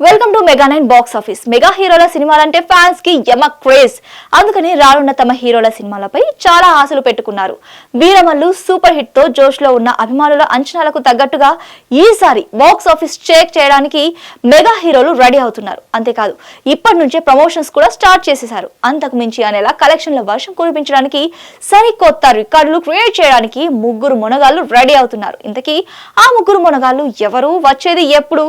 Welcome to Mega nine box office mega హీరోల సినిమాలంటే ఫ్యాన్స్కి యమ క్రేజ్ అందుకని రానున్న తమ హీరోల సినిమాలపై చాలా ఆశలు పెట్టుకున్నారు. వీరమల్లు సూపర్ హిట్తో జోష్లో ఉన్న అభిమానుల అంచనాలకు తగ్గట్టుగా ఈసారి బాక్స్ ఆఫీస్ చెక్ చేయడానికి మెగా హీరోలు రెడీ అవుతున్నారు. అంతేకాదు ఇప్పటి నుంచే ప్రమోషన్స్ కూడా స్టార్ట్ చేసేశారు. అంతకు మించి అనేలా కలెక్షన్ల వర్షం కురిపించడానికి సరికొత్త రికార్డులు క్రియేట్ చేయడానికి ముగ్గురు మునగాళ్ళు రెడీ అవుతున్నారు. ఇంతకీ ఆ ముగ్గురు మునగాళ్ళు ఎవరు? వచ్చేది ఎప్పుడు?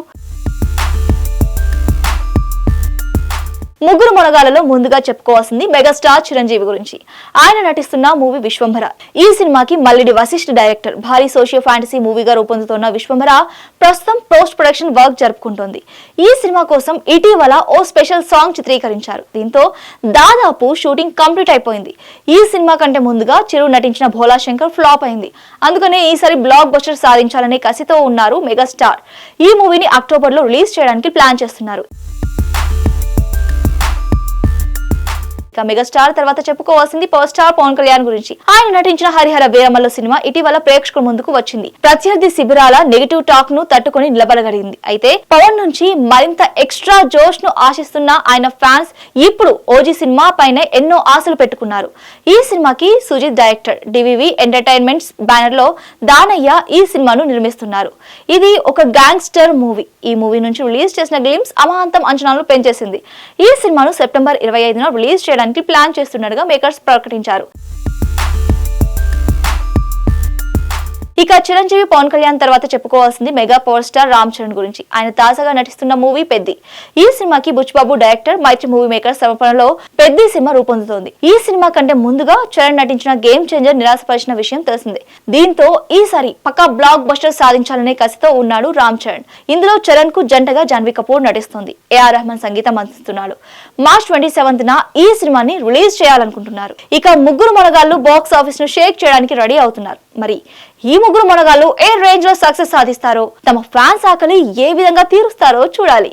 ముగ్గురు మొనగాలలో ముందుగా చెప్పుకోవాల్సింది మెగాస్టార్ చిరంజీవి గురించి. ఆయన నటిస్తున్న మూవీ విశ్వంభర. ఈ సినిమాకి మల్లిడి వశిష్ఠ డైరెక్టర్ భారీ సోషియో ఫ్యాంటసీ మూవీగా రూపొందుతున్న విశ్వంభర ప్రస్తుతం పోస్ట్ ప్రొడక్షన్ వర్క్ జరుపుకుంటోంది. ఈ సినిమా కోసం ఇటీవల ఓ స్పెషల్ సాంగ్ చిత్రీకరించారు. దీంతో దాదాపు షూటింగ్ కంప్లీట్ అయిపోయింది. ఈ సినిమా కంటే ముందుగా చిరు నటించిన భోలా శంకర్ ఫ్లాప్ అయింది. అందుకనే ఈసారి బ్లాక్ బస్టర్ సాధించాలనే కసితో ఉన్నారు మెగాస్టార్. ఈ మూవీని అక్టోబర్లో రిలీజ్ చేయడానికి ప్లాన్ చేస్తున్నారు. ఇక మెగాస్టార్ తర్వాత చెప్పుకోవాల్సింది పవర్ స్టార్ పవన్ కళ్యాణ్ గురించి. ఆయన నటించిన హరిహర వీరమల్ల సినిమా ఇటీవల ప్రేక్షకుల ముందుకు వచ్చింది. ప్రత్యర్థి శిబిరాల నెగిటివ్ టాక్ను తట్టుకొని నిలబడగలిగింది. అయితే పవన్ నుంచి మరింత ఎక్స్ట్రా జోష్ను ఆశిస్తున్న ఆయన ఫ్యాన్స్ ఇప్పుడు ఓజీ సినిమా పైన ఎన్నో ఆశలు పెట్టుకున్నారు. ఈ సినిమాకి సుజిత్ డైరెక్టర్ డివివి ఎంటర్టైన్మెంట్స్ బ్యానర్లో దానయ్య ఈ సినిమాను నిర్మిస్తున్నారు. ఇది ఒక గ్యాంగ్స్టర్ మూవీ. ఈ మూవీ నుంచి రిలీజ్ చేసిన గ్లిమ్స్ అమాంతం అంచనాలను పెంచేసింది. ఈ సినిమాను సెప్టెంబర్ ఇరవై ఐదున రిలీజ్ చేయడానికి ప్లాన్ చేస్తున్నట్టుగా మేకర్స్ ప్రకటించారు. ఇక చిరంజీవి పవన్ కళ్యాణ్ తర్వాత చెప్పుకోవాల్సింది mega power star Ram Charan గురించి. ఆయన తాజాగా నటిస్తున్న మూవీ పెద్ది. ఈ సినిమాకి Buchibabu director Mythri movie maker సమర్పణలో పెద్ది సినిమా రూపొందుతోంది. ఈ సినిమా కంటే ముందుగా చరణ్ నటించిన గేమ్ చేంజర్ నిరాశపరిచిన విషయం తెలిసిందే. దీంతో ఈసారి పక్కా బ్లాక్ బస్టర్ సాధించాలనే కసితో ఉన్నాడు రామ్ చరణ్. ఇందులో చరణ్కు జంటగా జాన్వీ కపూర్ నటిస్తోంది. ఏఆర్ రెహమాన్ సంగీతం అందిస్తున్నాడు. మార్చ్ ట్వంటీ సెవెంత్ న ఈ సినిమాని రిలీజ్ చేయాలనుకుంటున్నారు. ఇక ముగ్గురు మొనగాళ్ళు బాక్స్ ఆఫీస్ను షేక్ చేయడానికి రెడీ అవుతున్నారు. మరి ఈ ముగ్గురు మొనగాళ్ళు ఏ రేంజ్లో సక్సెస్ సాధిస్తారో తమ ఫ్యాన్స్ ఆకలి ఏ విధంగా తీరుస్తారో చూడాలి.